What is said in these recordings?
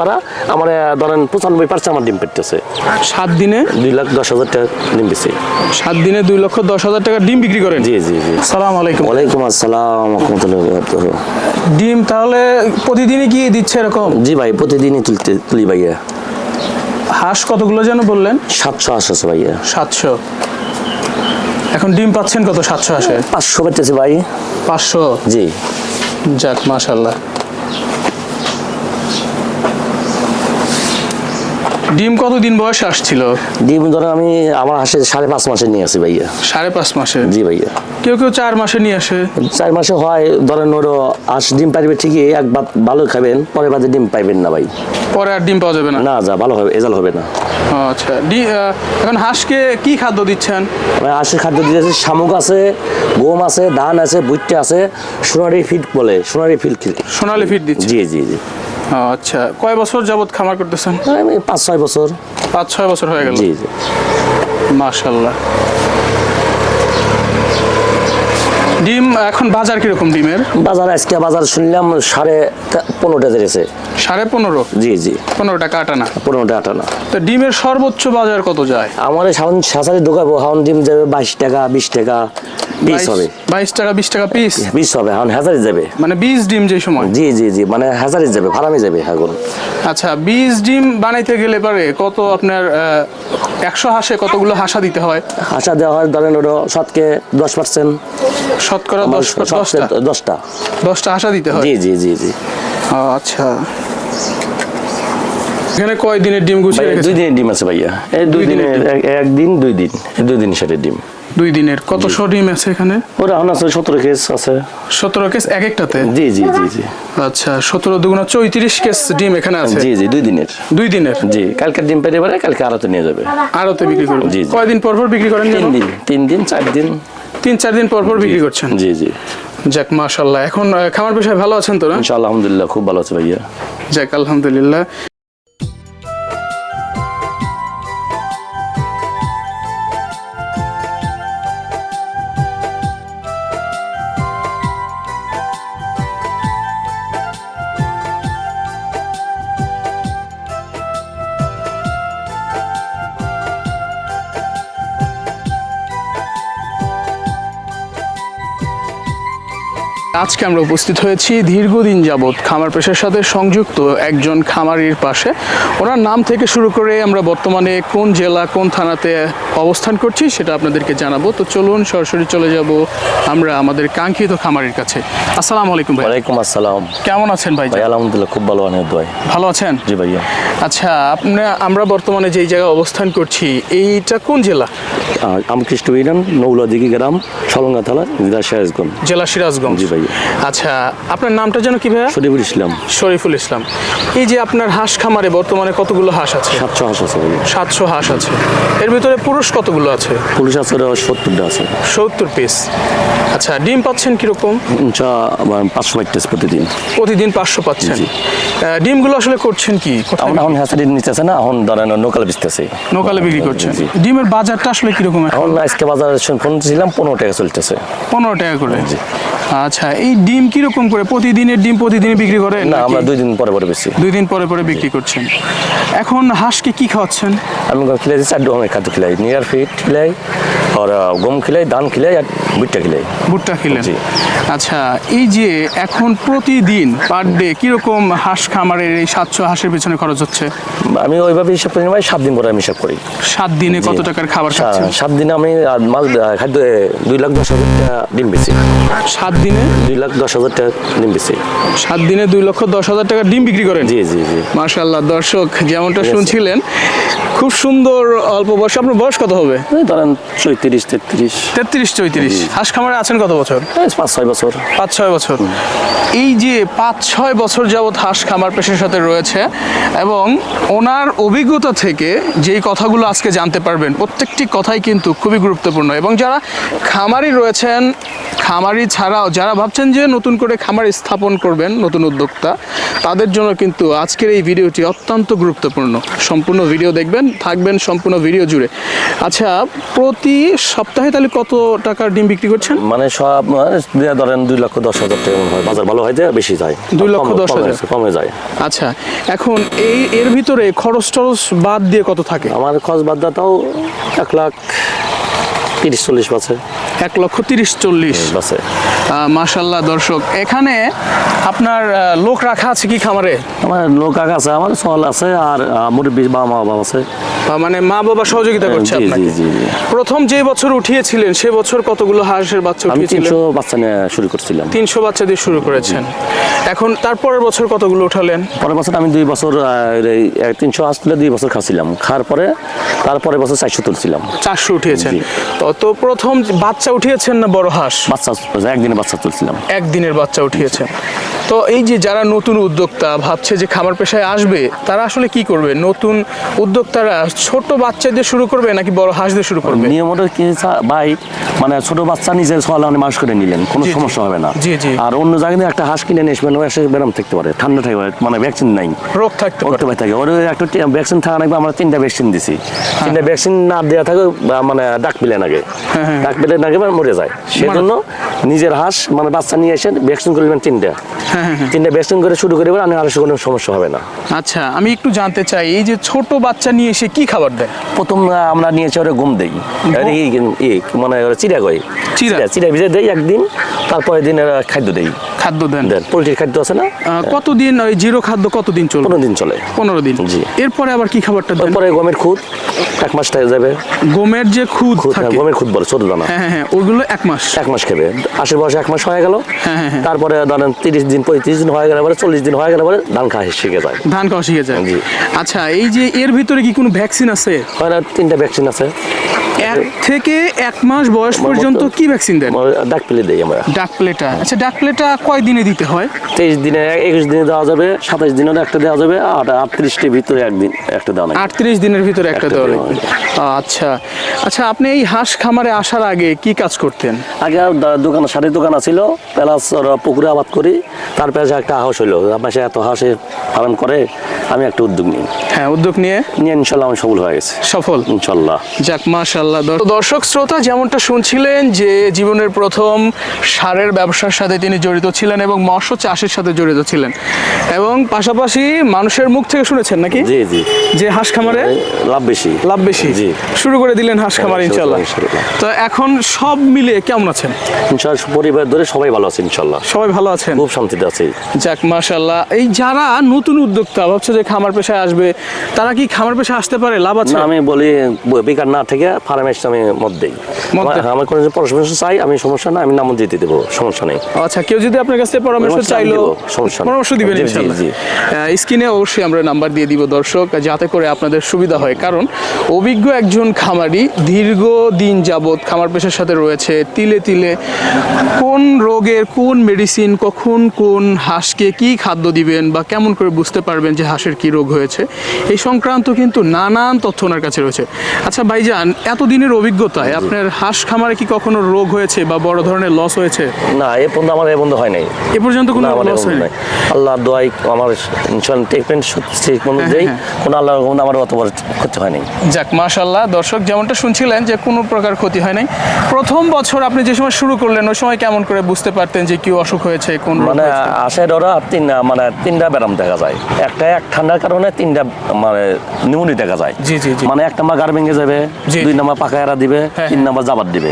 পারা আমার ধরেন পঁচানব্বই পার্সেন্ট আমার ডিম পেটতেছে। সাত দিনে? দুই লাখ দশ হাজার টাকা ডিম বেশি সাত দিনে দুই লক্ষ দশ হাজার টাকা ডিম বিক্রি করেন? জি জি জি। সালাম আলাইকুম। ওয়ালাইকুম আসসালাম রহমতুল্লাহ ডিম তাহলে প্রতিদিনই কি দিচ্ছে এরকম? জি ভাই প্রতিদিনই তুলতে তুলি ভাইয়া। হাঁস কতগুলো যেন বললেন? সাতশো হাঁস আছে ভাইয়া। সাতশো। এখন ডিম পাচ্ছেন কত সাতশো আসে পাঁচশো পেতেছে ভাই। পাঁচশো? জি। যাক মাশাল্লাহ ডিম কতদিন বয়সে আসছিল? ডিম ধরেন আমি আমার হাসে সাড়ে পাঁচ মাসে নিয়ে আসি ভাইয়া। সাড়ে পাঁচ মাসে? জি ভাইয়া। কেউ কেউ চার মাসে নিয়ে আসে? চার মাসে হয় ধরেন ওর আশ ডিম পাইবে ঠিকই একবার ভালো খাবেন পরে বাদে ডিম পাইবেন না ভাই। পরে আর ডিম পাওয়া যাবে না? না যা ভালো হবে এজাল হবে না। আচ্ছা। এখন হাঁসকে কি খাদ্য দিচ্ছেন? ভাই আশের খাদ্য দিতেছে শামুক আছে গম আছে ধান আছে ভুট্টা আছে সোনারি ফিট বলে সোনারি ফিট সোনালি ফিট দিচ্ছে? জি জি জি। আচ্ছা। কয় বছর যাবত খামার করতেছেন? আমি পাঁচ ছয় বছর। পাঁচ ছয় বছর হয়ে গেল? জি জি। মাশাল্লাহ ডিম এখন বাজার কীরকম ডিমের? বাজার আজকে বাজার শুনলাম সাড়ে পনেরোটা যেতেছে সাড়ে পনেরো? জি জি। পনেরো টাকা আটানা পনেরোটা আটানা তো ডিমের সর্বোচ্চ বাজার কত যায়? আমার সাউন্ড সাঁচারি ঢোকাবো হাউন ডিম যাবে বাইশ টাকা বিশ টাকা। বাইশ- হবে। বাইশ টাকা বিশ টাকা পিস হবে হাউন হাজারি যাবে। মানে বীজ ডিম যে সময়? জি জি জি মানে হাজারি যাবে ফার্মে যাবে এখন। আচ্ছা বীজ ডিম বানাইতে গেলে পারে কত আপনার একশো হাঁসে কতগুলো হাঁসা দিতে হয়? আশা দেওয়া হয় ধরেন ওটা শতকে দশ পার্সেন্ট শতকরা দশ দশটা? দশটা। দশটা হাঁসা দিতে হয়? জি জি জি জি। আচ্ছা। এখানে কয় দিনের ডিম গুছিয়ে দুই দিনের ডিম আছে ভাইয়া। এই দুই দিনের একদিন দুই দিন। দুই দিন সেটের ডিম। দুই দিনের। কত শো ডিম আছে এখানে? ওরা এখন আছে সতেরো কেস আছে। সতেরো কেস এক একটাতে জি জি জি জি। আচ্ছা সতেরো দুগুণা চৌত্রিশ কেস ডিম এখানে আছে? জি জি দুই দিনের। দুই দিনের? জি কালকে ডিম পেতে পারে কালকে আড়াতে নিয়ে যাবে। আরতে বিক্রি করবেন জি। কয়দিন পর পর বিক্রি করেন তিন দিন তিন দিন চার দিন। তিন চার দিন পর পর বিক্রি করছেন? জি জি। যাক মাশাল্লাহ এখন খামার পেশায় ভালো আছেন তো না? ইনশাআল্লাহ আলহামদুলিল্লাহ খুব ভালো আছে ভাইয়া। যাক আলহামদুলিল্লাহ। আজকে আমরা উপস্থিত হয়েছি দীর্ঘদিন যাবৎ খামার পেশার সাথে সংযুক্ত একজন খামারির পাশে। ওনার নাম থেকে শুরু করে আমরা বর্তমানে কোন জেলা কোন থানাতে অবস্থান করছি সেটা আপনাদেরকে জানাব। তো চলুন সরাসরি চলে যাব আমরা আমাদের কাঙ্ক্ষিত খামারির কাছে। আসসালামু আলাইকুম ভাই। ওয়ালাইকুম আসসালাম। কেমন আছেন ভাই? ভাই আলহামদুলিল্লাহ খুব ভালো অনেক ভাই। ভালো আছেন? জি ভাইয়া। আচ্ছা আপনি আমরা বর্তমানে যেই জায়গায় অবস্থান করছি এইটা কোন জেলা? আহ, আমকৃষ্ট ইরান নৌলাদিঘি গ্রাম সলঙ্গা থালা জেলা সিরাজগঞ্জ। জেলা সিরাজগঞ্জ। জি ভাইয়া। আচ্ছা আপনার নামটা যেন কি ভাইয়া? শরীফুল ইসলাম। শরীফুল ইসলাম। এই যে আপনার হাঁস খামারে বর্তমানে কতগুলো হাঁস আছে? সাতশো হাঁস আছে সাতশো হাঁস আছে। এর ভিতরে পুরুষ কতগুলো আছে? পুলিশ আছে সত্তরটা আছে। সত্তর পিস আচ্ছা ডিম পাচ্ছেন কীরকম? পাঁচশো পাইতেছে প্রতিদিন। প্রতিদিন পাঁচশো পাচ্ছেন। ডিমগুলো আসলে করছেন কি? এখন এখন হ্যাসারি নিতেছে না এখন ধরেন নোকাল বিচতেছে নোকালে বিক্রি করছেন। ডিমের বাজারটা আসলে কীরকম এখন? এখন আজকে বাজারে ফোন ছিলাম পনেরো টাকা চলতেছে। পনেরো টাকা করে। আচ্ছা এই ডিম কীরকম করে? প্রতিদিনের ডিম প্রতিদিনই বিক্রি করে না আমরা দুই দিন পরে পরে বেশি দুই দিন পরে পরে বিক্রি করছেন। এখন হাঁসকে কি খাওয়াচ্ছেন? আমি খিলাই চার রকমের খাদ্য খিলাই নিয়ার ফিট খিলাই আর গম খিলাই ধান খিলাই আর ভুট্টা খিলাই। ভুট্টা খেলেন। জি। আচ্ছা এই যে এখন প্রতিদিন পার ডে কীরকম হাঁস খামারের এই সাতশো হাঁসের পেছনে খরচ হচ্ছে? আমি ওইভাবে হিসাব করি ভাই সাত দিন পরে আমি হিসাব করি। সাত দিনে কত টাকার খাবার সাত দিনে আমি আর মাল খাদ্য দুই লাখ দশ হাজার টাকা ডিম বেশি সাত দিনে? দুই লাখ দশ হাজার টাকা ডিম বেশি সাত দিনে দুই লক্ষ দশ হাজার টাকা ডিম বিক্রি করেন? জি জি জি। মার্শাল্লাহ দর্শক যেমনটা শুনছিলেন খুব সুন্দর অল্প বয়স। আপনার বয়স কত হবে? ধরেন চৌত্রিশ তেত্রিশ। তেত্রিশ চৌত্রিশ। হাঁস খামারে আছেন কত বছর? পাঁচ ছয় বছর। পাঁচ ছয় বছর। এই যে পাঁচ ছয় বছর যাবৎ হাঁস খামার পেশার সাথে রয়েছে এবং ওনার অভিজ্ঞতা থেকে যেই কথাগুলো আজকে জানতে পারবেন প্রত্যেকটি কথাই কিন্তু খুবই গুরুত্বপূর্ণ। এবং যারা খামারি রয়েছেন খামারি ছাড়াও যারা ভাবছেন যে নতুন করে খামার স্থাপন করবেন নতুন উদ্যোক্তা তাদের জন্য কিন্তু আজকের এই ভিডিওটি অত্যন্ত গুরুত্বপূর্ণ। সম্পূর্ণ ভিডিও দেখবেন থাকবেন সম্পূর্ণ ভিডিও জুড়ে। আচ্ছা প্রতি সপ্তাহে তাহলে কত টাকার ডিম বিক্রি করছেন? মানে সব মানে ধরেন দুই লক্ষ দশ হাজার টাকা হয়। বাজার ভালো হয় যে বেশি যায়। দুই লক্ষ দশ হাজার। কমে যায়। আচ্ছা এখন এই এর ভিতরে খরচ টরচ বাদ দিয়ে কত থাকে? আমার খরচ বাদ দাও এক লাখ তিরিশ চল্লিশ বাসে এক লক্ষ তিরিশ চল্লিশ। বাসে মাশাল্লাহ দর্শক এখানে আপনার লোক রাখা আছে কি খামারে? আমার লোক আগ আছে আমার সল আছে আর মুরব্বী বা মা বাবা আছে। মানে মা বাবা সহযোগিতা করছে জি, জি, আপনাকে। প্রথম যে বছর উঠিয়েছিলেন সে বছর কতগুলো হাঁসের বাচ্চা আমি উঠিয়েছিলেন? তিনশো বাচ্চা নিয়ে শুরু করছিলাম। তিনশো বাচ্চা দিয়ে শুরু করেছেন। এখন তারপরের বছর কতগুলো উঠালেন? পরের বছর আমি দুই বছর তিনশো হাঁস তুলে দুই বছর খাচ্ছিলাম। খাওয়ার পরে তারপরে বছর চারশো তুলছিলাম। চারশো উঠিয়েছেন। তো তো প্রথম বাচ্চা উঠিয়েছেন না বড় হাঁস? বাচ্চা একদিনে বাচ্চা তুলছিলাম। একদিনের বাচ্চা উঠিয়েছেন। তো এই যে যারা নতুন উদ্যোক্তা ভাবছে যে খামার পেশায় আসবে তারা আসলে কি করবে? নতুন উদ্যোক্তারা ছোট বাচ্চা দিয়ে শুরু করবে নাকি বড় হাঁস দিয়ে শুরু করবে? নিয়মত কি ভাই মানে ছোট বাচ্চা নিজের সলানে মাস করে নিলেন কোনো। সমস্যা হবে না। আর অন্য জায়গায় দিয়ে একটা হাঁস কিনে নিয়ে আসবেন ও এসে ব্যারাম থাকতে পারে ঠান্ডা পারে মানে ভ্যাকসিন নাই। রোগ থাকতে পারে। থাকে। ওর একটা ভ্যাকসিন থাকা নাকি আমরা তিনটা ভ্যাকসিন দিছি। হ্যাঁ। তিনটা ভ্যাকসিন না দেওয়া থাকে মানে ডাক পিলে নাগে হ্যাঁ, ডাক পেলে নাগে বা মরে যায়। সেজন্য নিজের হাঁস মানে বাচ্চা নিয়ে এসে ভ্যাকসিন তিনটা। হ্যাঁ, তিনটা ভ্যাকসিন করে শুরু করে আর কোনো সমস্যা হবে না। আচ্ছা আমি একটু জানতে চাই এই যে ছোট বাচ্চা নিয়ে এসে কি খাবার দেয়? প্রথম আমরা নিয়েছি ওরা ঘুম দেই। মানে চিড়া কয়। চিড়া? চিড়া ভিজে দেই একদিন তারপরে দিন খাদ্য দেই। খাদ্য দেন? দেন পোলট্রির খাদ্য আছে না? কতদিন ওই জিরো খাদ্য কতদিন চলবে? পনেরো দিন চলে। পনেরো দিন। জি। এরপরে আবার কি খাবারটা দেন? তারপরে গমের খুদ এক মাস টাকা যাবে। গমের যে খুদ খুদ থাকে। গমের খুদ বলে ছোট দানা। হ্যাঁ হ্যাঁ হ্যাঁ ওইগুলো এক মাস। এক মাস খাবে। আশির বয়সে এক মাস হয়ে গেল। হ্যাঁ, হ্যাঁ, হ্যাঁ। তারপরে ধরেন তিরিশ দিন পঁয়ত্রিশ দিন হয়ে গেলে পরে চল্লিশ দিন হয়ে গেলে পরে ধান খাওয়া শিখে যায়। ধান খাওয়া শিখে যায়। জি। আচ্ছা এই যে এর ভিতরে কি কোনো ভ্যাকসিন আছে? হয় না তিনটা ভ্যাকসিন আছে। এক থেকে এক মাস বয়স পর্যন্ত কি ভ্যাকসিন দেন? ডাক প্লেট দেই আমরা। ডাক প্লেটা আচ্ছা ডাক প্লেটা কয় দিনে দিতে হয়? তেইশ দিনে একুশ দিনে দেওয়া যাবে সাতাশ দিনে একটা দেওয়া যাবে আর আটত্রিশটির ভিতরে একদিন একটা দেওয়া আটত্রিশ দিনের ভিতরে একটা দেওয়া লাগবে। আচ্ছা। আচ্ছা আপনি এই হাঁস খামারে আসার আগে কি কাজ করতেন? আগে দোকান শাড়ির দোকান আছিল প্লাস পুকুরে আবাদ করি তার পাশে একটা হাঁস হইল। আমার এত হাঁসে পালন করে আমি একটা উদ্যোগ নিই। হ্যাঁ উদ্যোগ নিয়ে? নিয়ে ইনশাল্লাহ আমি সফল হয়ে গেছে। সফল? ইনশাল্লাহ। যাক মাশাল্লাহ দর- দর্শক শ্রোতা যেমনটা শুনছিলেন যে জীবনের প্রথম সারের ব্যবসার সাথে তিনি জড়িত ছিলেন এবং মৎস্য চাষের সাথে জড়িত ছিলেন। এবং পাশাপাশি মানুষের মুখ থেকে শুনেছেন নাকি? জি জি। যে হাঁস খামারে লাভ বেশি। লাভ বেশি। জি। শুরু করে দিলেন হাঁস খামার হ্যাঁ, ইনশাল্লাহ। তো এখন সব মিলে কেমন আছেন? ইনশাল্লাহ পরিবার ধরে সবাই ভালো আছে ইনশাল্লাহ সবাই ভালো আছেন? খুব শান্তিতে আছি। যাক মাশাল্লাহ এই যারা নতুন উদ্যোক্তা ভাবছে যে খামার পেশায় আসবে তারা কি খামার পেশায় আসতে পারে? লাভ আছে? আমি বলি বেকার না থেকে ফার্মে আমি মত দিই। আমার কোনো পরামর্শ চাই আমি সমস্যা না আমি নাম দিতে দেবো সমস্যা নেই। আচ্ছা কেউ যদি আপনার কাছে পরামর্শ চাইলো। পরামর্শ দিবেন ইনশাআল্লাহ স্ক্রিনে অবশ্যই আমরা নাম্বার দিয়ে দিব দর্শক যাতে করে আপনাদের সুবিধা হয়। কারণ অভিজ্ঞ একজন খামারি দীর্ঘ দিন যাবত খামার পেশার সাথে রয়েছে। তিলে তিলে কোন রোগের কোন মেডিসিন কখন কোন হাঁসকে কি খাদ্য দিবেন বা কেমন করে বুঝতে পারবেন যে হাঁসের কি রোগ হয়েছে এই সংক্রান্ত কিন্তু নানান তথ্য ওনার কাছে রয়েছে। আচ্ছা ভাইজান এতদিনের অভিজ্ঞতায় আপনার হাঁস খামারে কি কখনো রোগ হয়েছে বা বড় ধরনের লস হয়েছে? না এ পর্যন্ত আমার এ বন্ধ হয় নাই। এ পর্যন্ত কোনো লস এরকম হয়নি? নাই। আল্লাহ দোয়াই আমার ইনশাল্লাহ ট্রিটমেন্ট ঠিক মতো হ্যাঁ, দেই হ্যাঁ। কোনো আমার অত বড় ক্ষতি হয় নাই যাক মাশাল্লাহ দর্শক যেমনটা শুনছিলেন যে কোনো প্রকার ক্ষতি হয় নাই। প্রথম বছর আপনি যে সময় শুরু করলেন ওই সময় কেমন করে বুঝতে পারতেন যে কি অসুখ হয়েছে কোন মানে তিন মানে তিনটা ব্যারাম দেখা যায়। একটা এক ঠান্ডার কারণে তিনটা মানে নিউনি দেখা যায়। জি, জি। মানে এক নাম্বার গার ভেঙে যাবে। দুই নাম্বার পাকা এরা দিবে হ্যাঁ, তিন নাম্বার জাবাত দিবে।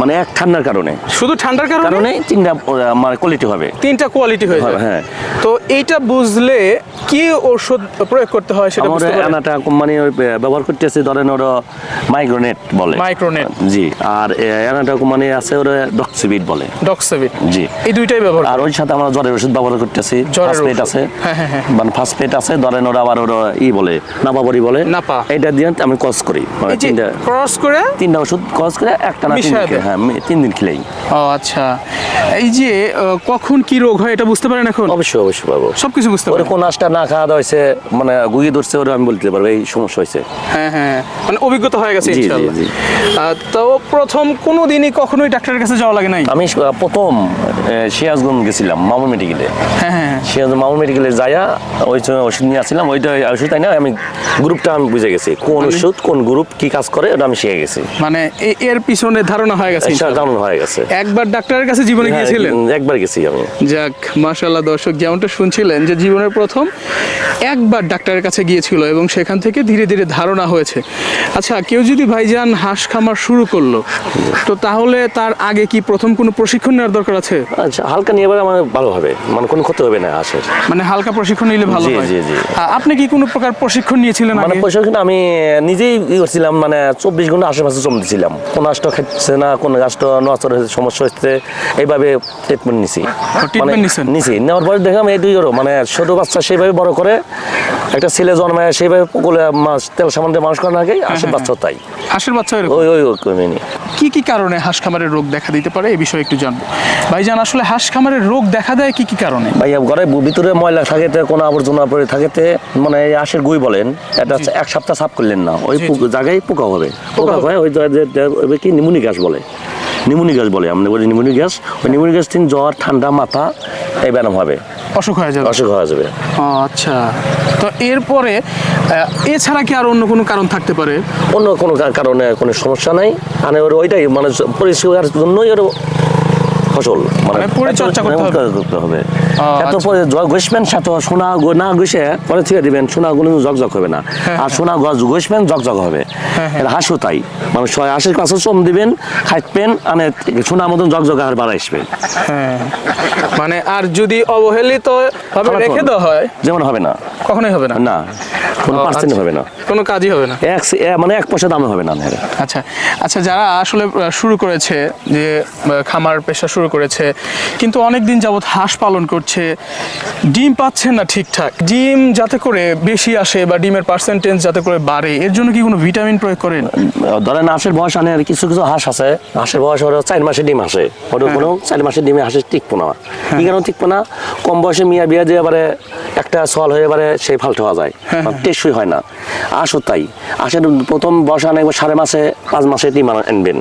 মানে এক ঠান্ডার কারণে। শুধু ঠান্ডার কারণে? কারণে তিনটা মানে কোয়ালিটি হবে। তিনটা কোয়ালিটি হয়ে যায়। হ্যাঁ। তো এইটা বুঝলে কি ওষুধ প্রয়োগ করতে হয় সেটা বুঝতে পারেন এনাটা কোম্পানি ব্যবহার করতেছে ধরেন ওরা মাইক্রোনেট বলে। মাইক্রোনেট জি আর এনাটা কোম্পানি আছে ওরা ডক্সিবিট বলে। ডক্সেভিট জি। এই দুইটাই ব্যবহার আর ওই সাথে আমরা জ্বরের ওষুধ ব্যবহার করতেছি। ওষুধ। আছে। হ্যাঁ, হ্যাঁ, হ্যাঁ। মানে ফার্স্ট পেট আছে ধরেন ওরা আবার ওরা ই বলে নাপাবরি বলে। নাপা। এটা দিয়ে আমি ক্রস করি। মানে তিনটা ক্রস করে তিনটা ওষুধ ক্রস করে একটা না মিশায় তিনটা হ্যাঁ তিন দিন খেলেই। ও আচ্ছা। এই যে কখন কি রোগ হয় এটা বুঝতে পারেন এখন? অবশ্যই অবশ্যই পাবো সবকিছু বুঝতে পারেন। কোন আঁশটা না খাওয়া দাওয়া হয়েছে মানে গুগি ধরছে ওরে আমি বলতে পারব এই সমস্যা হয়েছে। হ্যাঁ হ্যাঁ মানে অভিজ্ঞতা হয়ে গেছে ইনশাআল্লাহ। তো প্রথম কোনো দিনই কখনোই ডাক্তারের কাছে যাওয়া লাগে নাই? আমি প্রথম আহ, সিরাজগঞ্জ গেছিলাম মামুন মেডিকেলে। হ্যাঁ হ্যাঁ সিরাজ মামুন মেডিকেলে যাইয়া ওই সময় ওষুধ নিয়ে আসছিলাম ওইটা ওষুধ তাই না আমি গ্রুপটা আমি বুঝে গেছি কোন ওষুধ কোন গ্রুপ কি কাজ করে ওটা আমি শিখে গেছি। মানে এর পিছনে ধারণা হয়ে গেছে। জানানো হয়ে গেছে। একবার ডাক্তারের কাছে জীবনে হ্যাঁ, গিয়েছিলেন? একবার গেছি। আমি। যাক মাশাল্লাহ দর্শক যেমনটা শুনছিলেন যে জীবনের প্রথম একবার ডাক্তারের কাছে গিয়েছিল এবং সেখান থেকে ধীরে ধীরে ধারণা হয়েছে। আচ্ছা কেউ যদি ভাইজান হাঁস খামার শুরু করল তো তাহলে তার আগে কি প্রথম কোনো প্রশিক্ষণ নেওয়ার দরকার আছে? আচ্ছা হালকা নিয়ে এবার আমার ভালো হবে। মানে কোনো ক্ষতি হবে না হাঁসের। মানে হালকা প্রশিক্ষণ নিলে ভালো হয়? জি, জি। আপনি কি কোনো প্রকার প্রশিক্ষণ নিয়েছিলেন মানে প্রশিক্ষণ আমি নিজেই করছিলাম মানে চব্বিশ ঘণ্টা আশেপাশে জম দিছিলাম। কোন গাছটা খাচ্ছে না কোন গাছটা নষ্ট সমস্যা হচ্ছে এইভাবে ট্রিটমেন্ট নিছি? নিছি। নেওয়ার পরে দেখলাম এই দুই মানে ছোট বাচ্চা সেইভাবে বড় করে একটা ছেলে জন্মায় সেইভাবে পুকুরে মাছ তেল সামান দিয়ে মানুষ করার আগে বাচ্চা তাই। হাঁসের বাচ্চা ওই ওই ওই কি কি কারণে হাঁস খামারের রোগ দেখা দিতে পারে? এই বিষয়ে একটু জানব। ভাইজান আসলে হাঁস খামারের রোগ দেখা দেয় কি কি কারণে? ভাই ঘরে ভিতরে ময়লা থাকেতে কোনো আবর্জনা পড়ে থাকেতে মানে এই আশের গুই বলেন এটা এক সপ্তাহ সাফ করলেন না। ওই জায়গায় পোকা হবে। পোকা হয় ওই কি নিমুনি গ্যাস বলে? নিমুনি গ্যাস বলে আমরা বলি নিমুনি গ্যাস। ওই নিমুনি গ্যাস তিন জ্বর ঠান্ডা মাথা এই ব্যায়াম হবে। অসুখ হয়ে যাবে। অসুখ হয়ে যাবে। আচ্ছা। তো এরপরে এছাড়া কি আর অন্য কোনো কারণ থাকতে পারে? অন্য কোনো কারণে কোনো সমস্যা নাই। মানে ওর ওইটাই মানে পরিষ্কার জন্যই ওর ফসল মানে পরিচর্যা করতে হবে। এত আচ্ছা। ঘষবেন সাথে সোনা না ঘষে পরে থেকে দিবেন সোনা গুলো জকজক হবে না। আর সোনা গছ ঘষবেন জকজক হবে। হ্যাঁ, হাসু তাই। মানে ছয় কাছে চম দিবেন খাইবেন সোনা মতন জকজক আর হ্যাঁ। মানে আর যদি অবহেলিত ভাবে রেখে দেওয়া হয় যেমন হবে না। কখনোই হবে না। না। কোনো পার্সেন্ট আচ্ছা। হবে না। কোনো কাজই হবে না। এক মানে এক পয়সা দামে হবে না আচ্ছা। আচ্ছা যারা আসলে শুরু করেছে যে খামার পেশা শুরু করেছে। কিন্তু অনেক দিন যাবত হাঁস পালন করছে। ডিম পাচ্ছেন না ঠিকঠাক। ডিম যাতে করে বেশি আসে বা ডিমের পার্সেন্টেজ যাতে করে বাড়ে এর জন্য কি কোনো ভিটামিন প্রয়োগ করেন ধরেন হাঁসের বয়স আনে আর কিছু কিছু হাঁস আছে। হাঁসের বয়স ওরা চার মাসে ডিম আসে। ওটা কোনো চার মাসের ডিমে হাঁসের টিকবো না। কি কেন টিকবো না? কম বয়সে মিয়া বিয়া দিয়ে এবারে একটা সল হয়ে এবারে সেই ফাল্টে হওয়া যায়। টেস্টই হয় না। আসো তাই। আশের প্রথম বয়স আনে সাড়ে মাসে পাঁচ মাসে ডিম আনবেন।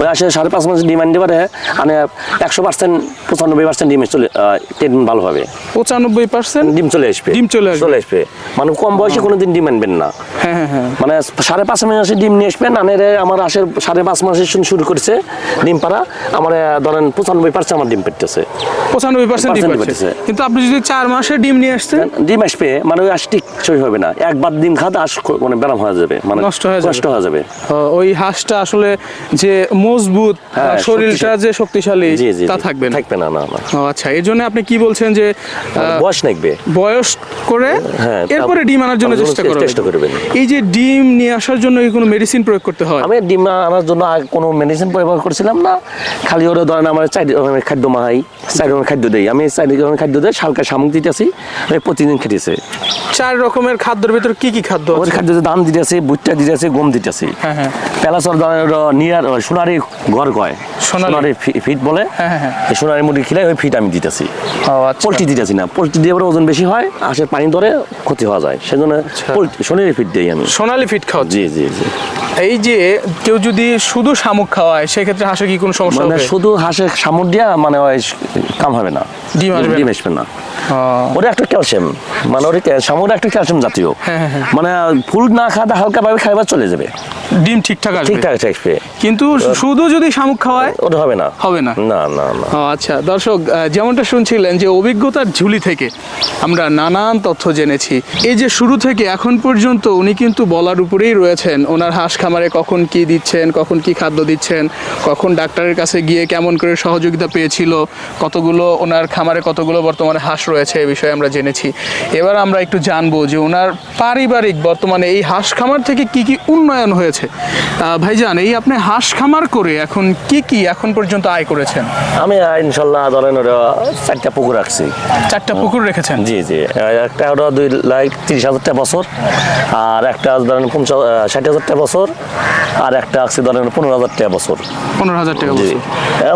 ওই আসে সাড়ে পাঁচ মাসে ডিম আনতে পারে মানে একশো পার্সেন্ট পঁচানব্বই পার্সেন্ট ডিমে চলে ভালো হবে পঁচানব্বই পার্সেন্ট ডিম চলে আসবে। ডিম চলে আসবে। চলে আসবে। মানে কম বয়সে কোনোদিন ডিম আনবেন না। হ্যাঁ হ্যাঁ হ্যাঁ। মানে সাড়ে পাঁচ মাসে ডিম নিয়ে আসবেন আনের আমার আসের সাড়ে পাঁচ মাসে শুরু করেছে ডিম পাড়া আমার ধরেন পঁচানব্বই পার্সেন্ট আমার ডিম পেটতেছে। পঁচানব্বই পার্সেন্ট ডিম 90% পাচ্ছে পাচ্ছে। কিন্তু আপনি যদি চার মাসে ডিম নিয়ে আসছেন ডিম আসবে মানে ওই আশ ঠিক সই হবে না। একবার ডিম খাতে খ- মানে ব্যারাম হয়ে যাবে মানে নষ্ট হয়ে যাবে। নষ্ট হয়ে যাবে। ওই হাঁসটা আসলে যে মজবুত শরীরটা যে শক্তিশালী তা থাকবে না। থাকবে না না আচ্ছা এই জন্য আপনি কি বলছেন যে বয়স বয়স করে হ্যাঁ, এরপরে ডিম আনার জন্য চেষ্টা করবেন। চেষ্টা করবেন। এই যে ডিম নিয়ে আসার জন্য কি কোনো মেডিসিন প্রয়োগ করতে হয়? আমি ডিম আনার জন্য কোনো মেডিসিন ব্যবহার করছিলাম না। খালি ওরা ধরেন আমার চার খাদ্য মাহাই চার রকমের খাদ্য দেই। আমি চার রকমের খাদ্য দেই হালকা শামুক দিতেছি আমি প্রতিদিন খেতেছে। চার রকমের খাদ্যের ভিতর কি কি খাদ্য ওর খাদ্য দাম দিতেছে বুটটা দিতেছে গম দিতেছে। হ্যাঁ, হ্যাঁ। পেলাচর নিয়ার সোনারি ঘর কয়। সোনারি ফিট বলে। হ্যাঁ, হ্যাঁ, হ্যাঁ। এই সোনারি মুরগি খেলে ওই ফিট আমি দিতেছি। আচ্ছা। পোলট্রি দিতেছি না। পোলট্রি দিয়ে আবার ওজন বেশি হয় আসে পানি ধরে ক্ষতি হওয়া যায়। সেজন্য পোলট্রি সোনারি ফিট দিই আমি। সোনালি ফিট খাওয়া জি জি জি। এই যে কেউ যদি শুধু শামুক খাওয়ায় সেক্ষেত্রে হাঁসে কি কোনো সমস্যা মানে হবে? শুধু হাঁসে সামুর দিয়া মানে কাম হবে না। ডিম আসবে ডিম আসবে না। ওটা একটা ক্যালসিয়াম। মানে ওটা সামুর একটা ক্যালসিয়াম জাতীয়। হ্যাঁ, হ্যাঁ, হ্যাঁ। মানে ফুল না খাতে হালকা ভাবে খাইবার চলে যাবে। ডিম ঠিকঠাক আসবে? ঠিকঠাক আসবে। কিন্তু শুধু যদি শামুক খাওয়ায়? ওটা হবে না। হবে না? না না না। আচ্ছা। দর্শক যেমনটা শুনছিলেন যে অভিজ্ঞতার ঝুলি থেকে আমরা নানান তথ্য জেনেছি। এই যে শুরু থেকে এখন পর্যন্ত উনি কিন্তু বলার উপরেই রয়েছেন ওনার হাঁস খামারে কখন কি দিচ্ছেন কখন কি খাদ্য দিচ্ছেন কখন ডাক্তারের কাছে গিয়ে কেমন করে সহযোগিতা পেয়েছিল কতগুলো ওনার খামারে কতগুলো বর্তমানে হাঁস রয়েছে এই বিষয়ে আমরা জেনেছি। এবার আমরা একটু জানব যে ওনার পারিবারিক বর্তমানে এই হাঁস খামার থেকে কি কি উন্নয়ন হয়েছে। ভাইজান এই আপনি হাঁস খামার করে এখন কি কি এখন পর্যন্ত আয় করেছেন? আমি ইনশাল্লাহ ধরেন ওরা চারটা পুকুর রাখছি। চারটা পুকুর রেখেছেন? জি জি। একটা ওরা দুই লাখ তিরিশ হাজারটা বছর আর একটা ধরেন পঞ্চাশ ষাট হাজারটা বছর আর একটা আছে ধরেন পনেরো হাজার টাকা বছর। পনেরো হাজার টাকা জি।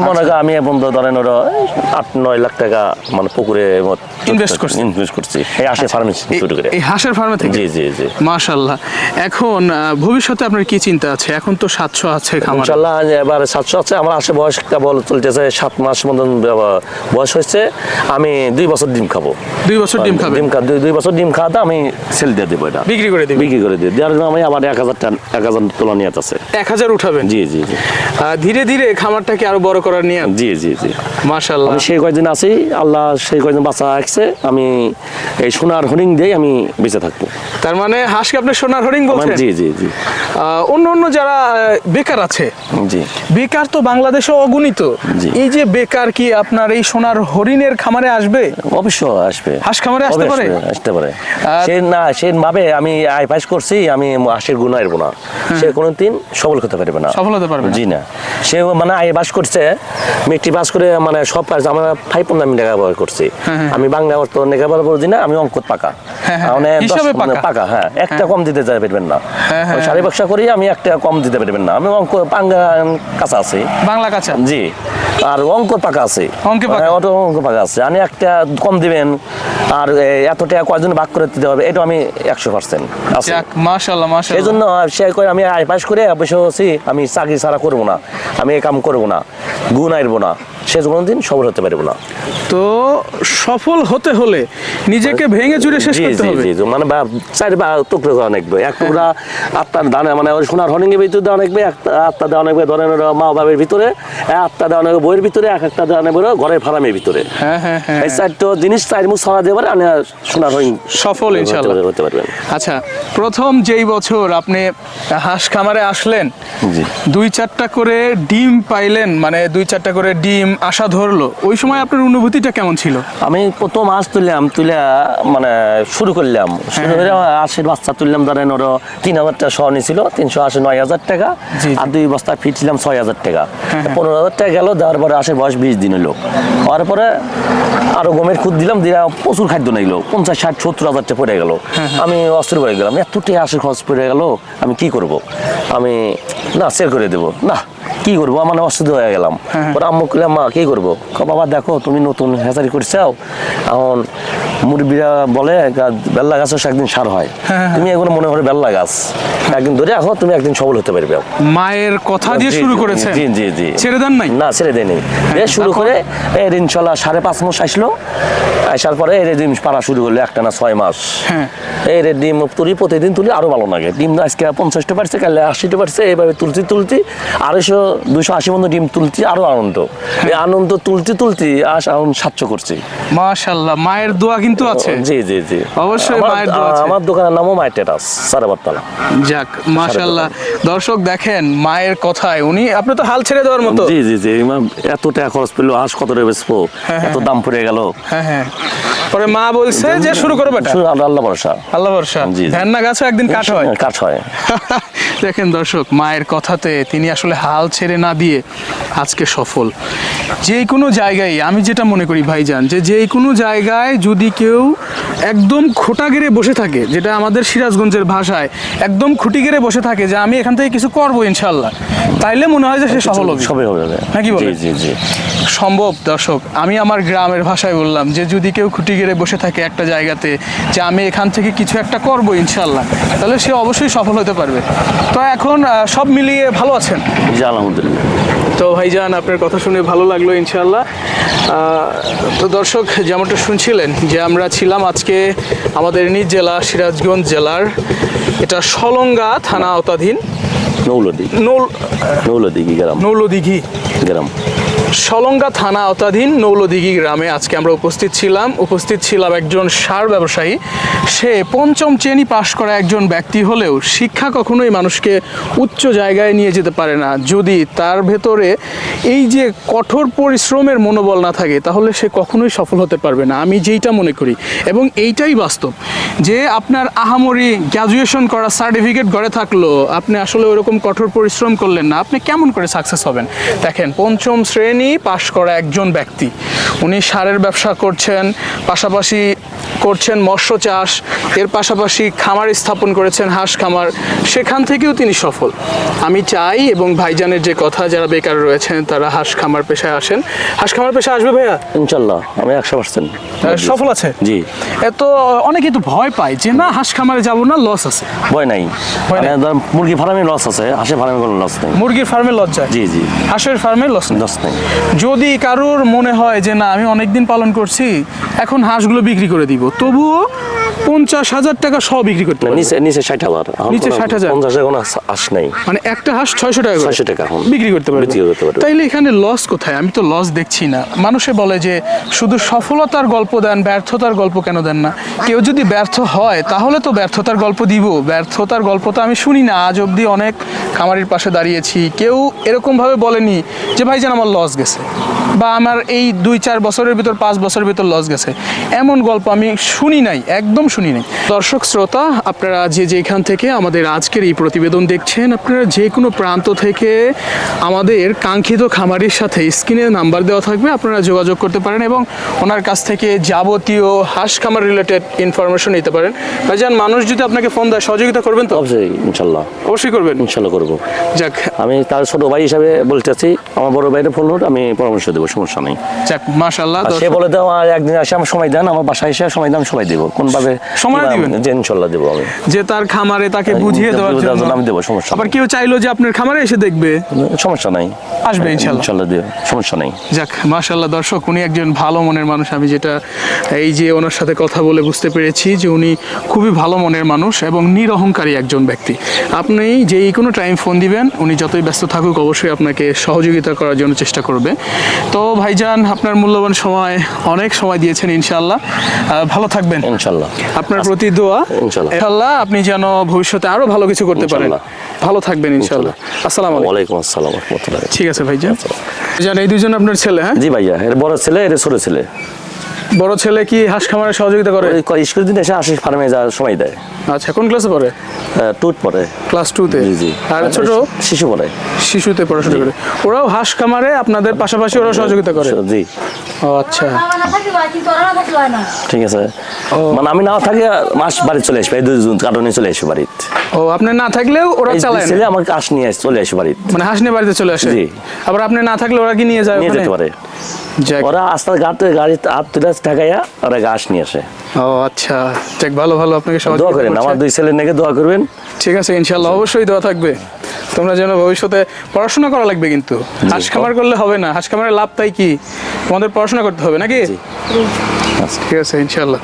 মনে করেন আমি এখন ধরেন ওরা আট নয় লাখ টাকা মানে পুকুরে Invest করছেন? ইনভেস্ট করছি। এই আসে ফার্মে শুরু করে। এই হাঁসের ফার্মে থেকে? জি জি জি। মাশাল্লাহ এখন ভবিষ্যতে আপনার কি চিন্তা আছে? এখন তো সাতশো আছে ইনশাল্লাহ এবার সাতশো আছে। আমার আসে বয়স কেবল চলতেছে সাত মাস মতন বয়স হয়েছে। আমি দুই বছর ডিম খাব। দুই বছর ডিম খাব? ডিম দুই- বছর ডিম খাওয়াতে আমি সেল দিয়ে দেবো এটা। বিক্রি করে দিই বিক্রি করে দিই দেওয়ার জন্য আমি আবার এক হাজার এক হাজার তোলা নিয়ে আছে। এক হাজার উঠাবেন? জি জি জি। ধীরে ধীরে খামারটাকে আরও বড় করার নিয়ে জি জি জি। মাশাল্লাহ আমি সেই কয়দিন আছি আল্লাহ সেই কয়দিন বাঁচা রাখছে আমি এই সোনার হরিং দিয়ে আমি বেঁচে থাকব। তার মানে হাঁসকে আপনি সোনার হরিং বলছেন? জি জি জি। অন্য অন্য যারা বেকার আছে জি। বেকার তো বাংলাদেশে অগণিত। এই যে বেকার কি আপনার এই সোনার হরিণের খামারে আসবে? অবশ্য আসবে। হাঁস খামারে আসতে পারে? আসতে পারে। সে না সে ভাবে আমি আই পাস করছি আমি হাঁসের গুণ আইব না। সে কোনোদিন সফল হতে পারবে না। সফল হতে পারবে জি না। সে মানে আই পাস করছে মেট্রিক পাস করে মানে সব কাজ আমরা ফাইভ পনেরো আমি লেখাপড়া করছি। আমি বাংলা অর্থ লেখাপড়া করছি না আমি অঙ্ক পাকা। হ্যাঁ, হ্যাঁ, মানে পাকা। হ্যাঁ। একটা কম দিতে যাই পারবেন না। হ্যাঁ, হ্যাঁ, ব্যবসা করি আমি একটা কম দিতে পারবেন না। আমি অঙ্ক পাঙ্গা কাঁচা আছি। বাংলা কাঁচা? জি। আর অঙ্ক পাকা আছে। অঙ্কে পাকা। অত অঙ্ক পাকা আছে। আমি একটা কম দিবেন আর এ, এত কয়জন ভাগ করে দিতে হবে এটা আমি একশো পার্সেন্ট মাশাল্লাহ সেই মাশাল্লাহ জন্য সে আমি আই পাস করে অবশ্য আমি চাকরি ছাড়া করব না, আমি এ কাম করব না, গুণ আইব না। সে কোনোদিন সফল হতে পারব না। তো সফল হতে হলে নিজেকে ভেঙে চুরে শেষ করতে হবে। জি জি, মানে বা চার বা টুকরো দেওয়া নেকবে এক টুকরা আত্মার দানে মানে ওই সোনার হরিণের ভিতরে দেওয়া একটা আত্মা দেওয়া নেকবে ধরেন মা বাবার ভিতরে এক আত্মা দেওয়া নেবে বইয়ের ভিতরে এক একটা দেওয়া নেবে ঘরের ফার্মের ভিতরে। হ্যাঁ হ্যাঁ হ্যাঁ এই চারটো জিনিস চার মুখ ছড়া দিয়ে পারে সোনার হরিণ সফল ইনশাল্লাহ হতে- পারবেন আচ্ছা প্রথম যেই বছর আপনি হাঁস খামারে আসলেন জি। দুই চারটা করে ডিম পাইলেন মানে দুই চারটা করে ডিম আশা ধরলো ওই সময় আপনার অনুভূতিটা কেমন ছিল? আমি প্রথম মাছ তুললাম তুলে মানে শুরু করলাম। শুরু হ্যাঁ। করে আশির বাচ্চা তুললাম ধরেন ওরা তিন হাজার টাকা শহর নিয়েছিল তিনশো আশি নয় হাজার টাকা। আর দুই বস্তা ফিরছিলাম ছয় হাজার টাকা। হ্যাঁ, পনেরো হাজার টাকা গেল পরে আশির বয়স বিশ দিন হলো। হওয়ার পরে আরও গমের খুদ দিলাম দিয়ে প্রচুর খাদ্য নিলো। পঞ্চাশ ষাট সত্তর হাজার টাকা পড়ে গেল। হ্যাঁ, আমি অস্থির হয়ে গেলাম এত টাকা আশির খরচ পড়ে গেল আমি কি করব? আমি না সেল করে দেবো। না কি করব? মানে অস্থির হয়ে গেলাম। হ্যাঁ। ওরা আম্মু করলাম মা কি করব? বাবা দেখো তুমি নতুন হেচারি করছাও এখন মুরব্বীরা বলে বেল্লা গাছ একদিন সার হয়। হ্যাঁ, তুমি এগুলো মনে করে বেল্লা গাছ। একদিন ধরে রাখো তুমি একদিন সবল হতে পারবে। মায়ের কথা দিয়ে শুরু জি, করেছেন? জি জি জি। ছেড়ে দেন নাই? না ছেড়ে দেয়নি। এ শুরু? করে এর ইনশাল্লাহ সাড়ে পাঁচ মাস আসলো। আসার পরে এর ডিম পাড়া শুরু করল একটা না ছয় মাস। হ্যাঁ। এর ডিম তুলি প্রতিদিন তুলি আরও ভালো লাগে। ডিম আজকে পঞ্চাশটা পারছে কালে আশিটা পারছে এইভাবে তুলতে তুলতে আড়াইশো দুশো আশি মতো ডিম তুলতে আরও আনন্দ। এই আনন্দ তুলতে তুলতে আস এখন সাতশো করছি। মাশাল্লাহ মায়ের দোয়া কিন্তু আছে। জি জি জি। অবশ্যই মায়ের দোয়া আছে। আমার দোকানের নামও মায়ের টেরাস যাক মাশাল্লাহ। দর্শক দেখেন মায়ের কথায় উনি আপনি তো হাল ছেড়ে দেওয়ার মতো। জি জি জি ইমাম, এত টাকা খরচ পেল হাঁস কত বেচবো? হ্যাঁ, এত দাম পড়ে গেল। হ্যাঁ হ্যাঁ। পরে মা বলছে যে শুরু করো বেটা। আল্লাহ ভরসা। আল্লাহ ভরসা। ধ্যান না গাছও একদিন কাঠ হয়। কাঠ হয়। দেখেন দর্শক মায়ের কথাতে তিনি আসলে হাল ছেড়ে না দিয়ে আজকে সফল। যে কোনো জায়গায় আমি যেটা মনে করি ভাইজান যে যে কোনো জায়গায় যদি কেউ একদম খোটা গেড়ে বসে থাকে যেটা আমাদের সিরাজগঞ্জের ভাষায় একদম খুঁটি গেড়ে বসে থাকে যে আমি এখান থেকে কিছু করব ইনশাল্লাহ তাইলে মনে হয় যে সে সফল হবে। সবে হবে নাকি জি সম্ভব দর্শক আমি আমার গ্রামের ভাষায় বললাম যে যদি কেউ খুঁটি গেড়ে বসে থাকে একটা জায়গাতে যে আমি এখান থেকে কিছু একটা করব ইনশাল্লাহ তাহলে সে অবশ্যই সফল হতে পারবে। তো এখন সব মিলিয়ে ভালো আছেন? আলহামদুলিল্লাহ। তো ভাইজান আপনার কথা শুনে ভালো লাগল ইনশাল্লাহ তো দর্শক যেমনটা শুনছিলেন যে আমরা ছিলাম আজকে আমাদের নিজ জেলা সিরাজগঞ্জ জেলার এটা সলঙ্গা থানা আওতাধীন। নৌলদিঘি। নৌল নৌলদিঘি গ্রাম। নৌলদিঘি। গ্রাম। সলঙ্গা থানা আওতাধীন নৌলদিঘি গ্রামে আজকে আমরা উপস্থিত ছিলাম। উপস্থিত ছিলাম একজন সার ব্যবসায়ী। সে পঞ্চম শ্রেণি পাশ করা একজন ব্যক্তি হলেও শিক্ষা কখনোই মানুষকে উচ্চ জায়গায় নিয়ে যেতে পারে না। যদি তার ভেতরে এই যে কঠোর পরিশ্রমের মনোবল না থাকে, তাহলে সে কখনোই সফল হতে পারবে না। আমি যেইটা মনে করি, এবং এইটাই বাস্তব, যে আপনার আহামরি গ্র্যাজুয়েশন করা সার্টিফিকেট ঘরে থাকল, আপনি আসলে ওরকম কঠোর পরিশ্রম করলেন না, আপনি কেমন করে সাকসেস হবেন? দেখেন, পঞ্চম শ্রেণি একাডেমি পাশ করা একজন ব্যক্তি। উনি সারের ব্যবসা করছেন পাশাপাশি করছেন মৎস্য চাষ এর পাশাপাশি খামার স্থাপন করেছেন হাঁস খামার। সেখান থেকেও তিনি সফল। আমি চাই এবং ভাইজানের যে কথা যারা বেকার রয়েছেন তারা হাঁস খামার পেশায় আসেন। হাঁস খামার পেশায় আসবে ভাইয়া? ইনশাল্লাহ আমি একশো পার্সেন্ট। সফল আছে? জি। এত অনেকে তো ভয় পায় যে না হাঁস খামারে যাব না লস আছে। ভয় নাই। মুরগি ফার্মে লস আছে হাঁসের ফার্মে কোনো লস নেই। মুরগির ফার্মে লজ্জা। জি জি। হাঁসের ফার্মে লস নেই। লস নেই। যদি কারোর মনে হয় যে না, আমি অনেক দিন পালন করছি, এখন হাঁসগুলো বিক্রি করে দিব। তবুও পঞ্চাশ হাজার টাকা সহ বিক্রি করতে নিচে নিচে ষাট হাজার। নিচে কোনো 60,000 পঞ্চাশে হাঁস নেই। মানে একটা হাঁস ছয়শো টাকা 600 টাকা বিক্রি করতে বিক্রি করতে। তাইলে এখানে লস কোথায়? আমি তো লস দেখছি না। মানুষে বলে যে শুধু সফলতার গল্প দেন ব্যর্থতার গল্প কেন দেন না? কেউ যদি ব্যর্থ হয় তাহলে তো ব্যর্থতার গল্প দিব। ব্যর্থতার গল্প তো আমি শুনি না। আজ অবধি অনেক খামারির পাশে দাঁড়িয়েছি। কেউ এরকমভাবে বলেনি যে ভাই যেন আমার লস গেছে। বা আমার এই দুই চার বছরের ভিতর পাঁচ বছরের ভিতর লস গেছে। এমন গল্প আমি শুনি নাই। একদম শুনি নাই। দর্শক শ্রোতা আপনারা যে যেখান থেকে আমাদের আজকের এই প্রতিবেদন দেখছেন আপনারা যে কোনো প্রান্ত থেকে আমাদের কাঙ্ক্ষিত খামারের সাথে স্ক্রিনে নাম্বার দেওয়া থাকবে আপনারা যোগাযোগ করতে পারেন এবং ওনার কাছ থেকে যাবতীয় হাঁস খামার রিলেটেড ইনফরমেশন নিতে পারেন। ভাইজান মানুষ যদি আপনাকে ফোন দেয় সহযোগিতা করবেন তো? অবশ্যই ইনশাল্লাহ। অবশ্যই করবেন? ইনশাল্লাহ করব। যাক। আমি তার ছোট ভাই হিসাবে বলতেছি আমার বড় ভাইয়ের ফোন হোক আমি পরামর্শ দেবো সমস্যা নেই। যাক মাশাল্লাহ সে বলে দাও আর একদিন আসে আমার সময় দেন আমার বাসায় এসে সময় দেন সময় দেবো। কোন ভাবে সময় দিবেন? যে ইনশাল্লাহ দেবো আমি। যে তার খামারে তাকে বুঝিয়ে দেওয়ার জন্য। আমি দেবো, সমস্যা আবার কেউ চাইলো যে আপনার খামারে এসে দেখবে। সমস্যা নাই। আসবে ইনশাল্লাহ। ইনশাল্লাহ দেবো সমস্যা নেই। যাক মাশাল্লাহ দর্শক উনি একজন ভালো মনের মানুষ। আমি যেটা এই যে ওনার সাথে কথা বলে বুঝতে পেরেছি যে উনি খুবই ভালো মনের মানুষ এবং নিরহংকারী একজন ব্যক্তি। আপনি যেই কোনো টাইম ফোন দিবেন উনি যতই ব্যস্ত থাকুক অবশ্যই আপনাকে সহযোগিতা করার জন্য চেষ্টা করবে। তো ভাইজান আপনার মূল্যবান সময় অনেক সময় দিয়েছেন ইনশাল্লাহ ভালো থাকবেন। ইনশাল্লাহ আপনার প্রতি দোয়া। ইনশাল্লাহ আপনি যেন ভবিষ্যতে আরও ভালো কিছু করতে পারেন। ভালো থাকবেন ইনশাল্লাহ আসসালামু আলাইকুম। আসসালাম রহমতুল্লাহ। ঠিক আছে ভাইজান। জান এই দুজন আপনার ছেলে হ্যাঁ? জি ভাইয়া। এর বড় ছেলে এর ছোট ছেলে। বড় ছেলে কি হাঁস খামারে সহযোগিতা করে? স্কুল দিন এসে ফার্মে যাওয়ার সময় দেয়। আচ্ছা কোন ক্লাসে পড়ে? টুট পরে ক্লাস টুতে? জি জি। আর ছোট? শিশু পরে শিশুতে পড়াশোনা করে। ওরাও হাঁস খামারে আপনাদের পাশাপাশি ওরা সহযোগিতা করে। জি। ও আচ্ছা। থাকলে থাকলে ঠিক আছে। মানে আমি না থাকি মাস বাড়ি চলে আসবে এই দুই কারণে চলে বাড়িতে। ও আপনি না থাকলেও ওরা চালায় ছেলে আমাকে নিয়ে আসে চলে আসে বাড়িতে। মানে হাঁস নিয়ে বাড়িতে চলে আসে? জি। আবার আপনি না থাকলে ওরা কি নিয়ে যায় নিয়ে যেতে পারে। ওরা আস্তে গাড়িতে গাড়ি হাত তুলে ঠাকাইয়া ওরা ঘাস নিয়ে আসে। ও আচ্ছা। ঠিক ভালো ভালো। আপনাকে দোয়া করেন আমার দুই ছেলের নাকি দোয়া করবেন? ঠিক আছে ইনশাল্লাহ অবশ্যই দোয়া থাকবে। তোমরা যেন ভবিষ্যতে পড়াশোনা করা লাগবে কিন্তু। হাঁস খামার করলে হবে না। হাঁস খামারের লাভ তাই কি? তোমাদের পড়াশোনা করতে হবে নাকি? আচ্ছা ঠিক আছে ইনশাল্লাহ